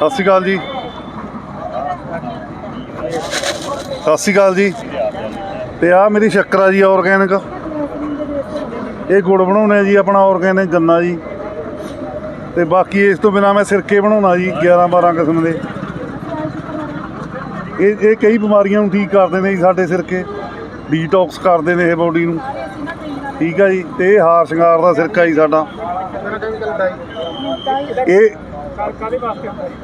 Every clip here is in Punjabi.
ਸਤਿ ਸ਼੍ਰੀ ਅਕਾਲ ਜੀ। ਸਤਿ ਸ਼੍ਰੀ ਅਕਾਲ ਜੀ। ਤੇ ਆ ਮੇਰੀ ਸ਼ੱਕਰ ਆ ਜੀ ਆਰਗੈਨਿਕ ਇਹ ਗੁੜ ਬਣਾਉਣੇ ਜੀ, ਆਪਣਾ ਆਰਗੈਨਿਕ ਗੰਨਾ ਜੀ। ਤੇ ਬਾਕੀ ਇਸ ਤੋਂ ਬਿਨਾ ਮੈਂ ਸਿਰਕੇ ਬਣਾਉਣਾ ਜੀ 11 12 ਕਿਸਮ ਦੇ। ਇਹ ਇਹ ਕਈ ਬਿਮਾਰੀਆਂ ਨੂੰ ਠੀਕ ਕਰਦੇ ਨੇ ਜੀ ਸਾਡੇ ਸਿਰਕੇ। ਡੀਟੌਕਸ ਕਰਦੇ ਨੇ ਇਹ ਬੋਡੀ ਨੂੰ। ਠੀਕ ਆ ਜੀ, ਤੇ ਇਹ ਹਾਰ ਸ਼ਿੰਗਾਰ ਦਾ ਸਿਰਕਾ ਜੀ ਸਾਡਾ। ਇਹ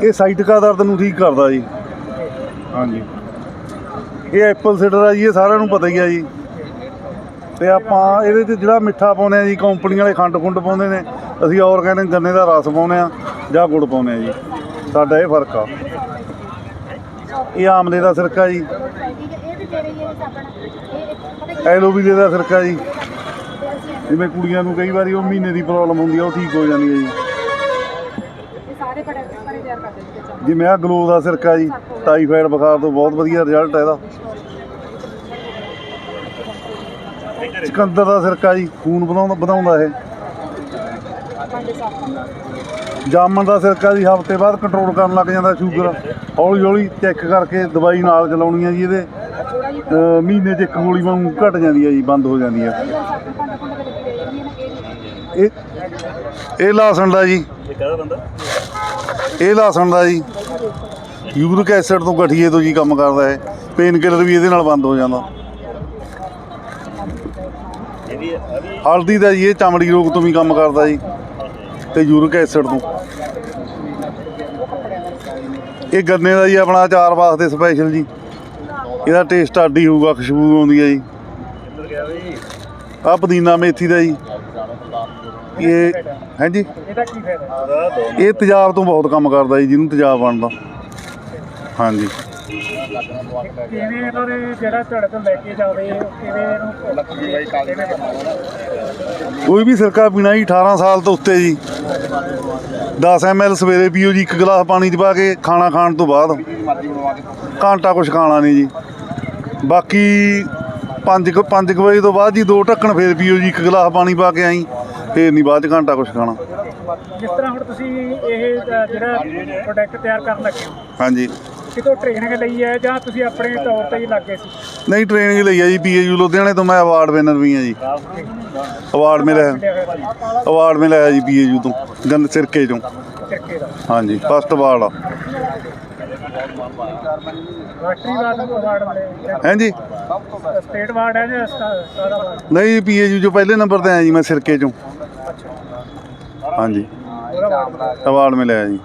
ਇਹ ਸਾਈਟਿਕਾ ਦਰਦ ਨੂੰ ਠੀਕ ਕਰਦਾ ਜੀ। ਹਾਂਜੀ। ਇਹ ਐਪਲ ਸਿਡਰ ਆ ਜੀ ਇਹ ਸਾਰਿਆਂ ਨੂੰ ਪਤਾ ਹੀ ਆ ਜੀ। ਤੇ ਆਪਾਂ ਇਹਦੇ 'ਚ ਜਿਹੜਾ ਮਿੱਠਾ ਪਾਉਂਦੇ ਆ ਜੀ ਕੰਪਨੀ ਵਾਲੇ ਖੰਡ ਖੁੰਡ ਪਾਉਂਦੇ ਨੇ ਅਸੀਂ ਆਰਗੈਨਿਕ ਗੰਨੇ ਦਾ ਰਸ ਪਾਉਂਦੇ ਆ ਜਾਂ ਗੁੜ ਪਾਉਂਦੇ ਆ ਜੀ। ਸਾਡਾ ਇਹ ਫ਼ਰਕ ਆ। ਇਹ ਆਮਲੇ ਦਾ ਸਿਰਕਾ ਜੀ। ਐਲੋਵੀਰੇ ਦਾ ਸਿਰਕਾ ਜੀ। ਜਿਵੇਂ ਕੁੜੀਆਂ ਨੂੰ ਕਈ ਵਾਰੀ ਉਹ ਮਹੀਨੇ ਦੀ ਪ੍ਰੋਬਲਮ ਹੁੰਦੀ ਆ ਉਹ ਠੀਕ ਹੋ ਜਾਂਦੀ ਹੈ ਜੀ। ਸਾਰੇ ਬੜੇ ਬੜੇ ਤਿਆਰ ਕਰਦੇ ਨੇ ਬੱਚਾ ਜਿਵੇਂ ਆ ਗਲੋ ਦਾ ਸਿਰਕਾ ਜੀ, ਟਾਈਫਾਇਡ ਬੁਖਾਰ ਤੋਂ ਬਹੁਤ ਵਧੀਆ ਰਿਜ਼ਲਟ ਹੈ ਇਹਦਾ। ਚਕੰਦਰ ਦਾ ਸਿਰਕਾ ਜੀ, ਖੂਨ ਵਧਾਉਂਦਾ ਵਧਾਉਂਦਾ ਇਹ। ਜਾਮਣ ਦਾ ਸਿਰਕਾ ਜੀ, ਹਫ਼ਤੇ ਬਾਅਦ ਕੰਟਰੋਲ ਕਰਨ ਲੱਗ ਜਾਂਦਾ ਸ਼ੂਗਰ ਹੌਲੀ ਹੌਲੀ ਚੈੱਕ ਕਰਕੇ ਦਵਾਈ ਨਾਲ ਚਲਾਉਣੀ ਹੈ ਜੀ ਇਹਦੇ। ਅਹ, ਮਹੀਨੇ 'ਚ ਇੱਕ ਗੋਲੀ ਵਾਂਗੂ ਘਟ ਜਾਂਦੀ ਹੈ ਜੀ, ਬੰਦ ਹੋ ਜਾਂਦੀ ਹੈ ਇਹ ਇਹ ਲਾਸਣ ਦਾ ਜੀ। ਇਹ ਇਹ ਲਾਸਣ ਦਾ ਜੀ। ਯੂਰਿਕ ਐਸਿਡ ਤੋਂ ਗਠੀਏ ਤੋਂ ਜੀ ਕੰਮ ਕਰਦਾ ਹੈ ਪੇਨ ਕਿਲਰ ਵੀ ਇਹਦੇ ਨਾਲ ਬੰਦ ਹੋ ਜਾਂਦਾ। ਹਲਦੀ ਦਾ ਜੀ, ਇਹ ਚਮੜੀ ਰੋਗ ਤੋਂ ਵੀ ਕੰਮ ਕਰਦਾ ਜੀ। ਤੇ ਯੂਰਿਕ ਐਸਿਡ ਤੋਂ। ਇਹ ਗੰਨੇ ਦਾ ਜੀ ਆਪਣਾ ਅਚਾਰ ਵਾਸਤੇ ਸਪੈਸ਼ਲ ਜੀ। ਇਹਦਾ ਟੇਸਟ ਆਡੀ ਹੋਊਗਾ, ਖੁਸ਼ਬੂ ਆਉਂਦੀ ਹੈ ਜੀ। ਆ ਪੁਦੀਨਾ ਮੇਥੀ ਦਾ ਜੀ। ਇਹ ਹਾਂਜੀ? ਇਹਦਾ ਕੀ ਫਾਇਦਾ? ਇਹ ਤੇਜ਼ਾਬ ਤੋਂ ਬਹੁਤ ਕੰਮ ਕਰਦਾ ਜੀ ਜਿਹਨੂੰ ਤੇਜ਼ਾਬ ਬਣਦਾ। ਹਾਂਜੀ। ਕਿਵੇਂ ਇਹਨਾਂ ਨੇ ਜਿਹੜਾ ਤੁਹਾਡੇ ਤੋਂ ਲੈ ਕੇ ਜਾਵੇ ਕਿਵੇਂ ਇਹਨੂੰ ਕੋਈ ਵੀ ਸਿਰਕਾ ਪੀਣਾ ਜੀ 18 ਸਾਲ ਤੋਂ ਉੱਤੇ ਜੀ। 10 ml ਸਵੇਰੇ ਪੀਓ ਜੀ ਇੱਕ ਗਲਾਸ ਪਾਣੀ 'ਚ ਪਾ ਕੇ ਖਾਣਾ ਖਾਣ ਤੋਂ ਬਾਅਦ। ਘੰਟਾ ਕੁਛ ਖਾਣਾ ਨਹੀਂ ਜੀ। ਬਾਕੀ 5 5 ਵਜੇ ਤੋਂ ਬਾਅਦ ਜੀ ਦੋ ਢੱਕਣ ਫੇਰ ਪੀਓ ਜੀ ਇੱਕ ਗਲਾਸ ਪਾਣੀ ਪਾ ਕੇ ਆਈ। ਫੇਰ ਨਹੀਂ ਬਾਅਦ 'ਚ ਘੰਟਾ ਕੁਛ ਖਾਣਾ। ਜਿਸ ਤਰ੍ਹਾਂ ਹੁਣ ਤੁਸੀਂ ਇਹ ਅ, ਜਿਹੜਾ ਪ੍ਰੋਡਕਟ ਤਿਆਰ ਕਰਨ ਲੱਗੇ ਹੋ ਹਾਂਜੀ। ਕਿਤੋਂ ਟ੍ਰੇਨਿੰਗ ਲਈ ਹੈ ਜਾਂ ਤੁਸੀਂ ਆਪਣੇ ਤੌਰ ਤੇ ਹੀ ਲੱਗੇ ਸੀ? ਨਹੀਂ ਟ੍ਰੇਨਿੰਗ ਲਈ ਆ ਜੀ ਪੀਏਯੂ ਲੁਧਿਆਣੇ ਤੋਂ ਮੈਂ ਅਵਾਰਡ ਵਿਨਰ ਵੀ ਆ ਜੀ। ਅਵਾਰਡ ਮਿਲਿਆ ਅਵਾਰਡ ਮਿਲਿਆ ਜੀ ਪੀਏਯੂ ਤੋਂ ਗੰਦ ਸਿਰਕੇ ਚੋਂ। ਦਾ। ਹਾਂਜੀ ਫਸਟ ਅਵਾਰਡ ਆ। ਰਾਸ਼ਟਰੀ ਅਵਾਰਡ ਹਾਂਜੀ ਸਟੇਟ ਅਵਾਰਡ ਹੈ। ਜਾਂ? ਸਾਰਾ ਨਹੀਂ ਪੀਏਯੂ ਚੋਂ ਪਹਿਲੇ ਨੰਬਰ ਤੇ ਆਇਆ ਜੀ ਮੈਂ ਸਿਰਕੇ ਚੋਂ। ਹਾਂਜੀ। ਉਹਦਾ ਮਿਲਿਆ ਜੀ।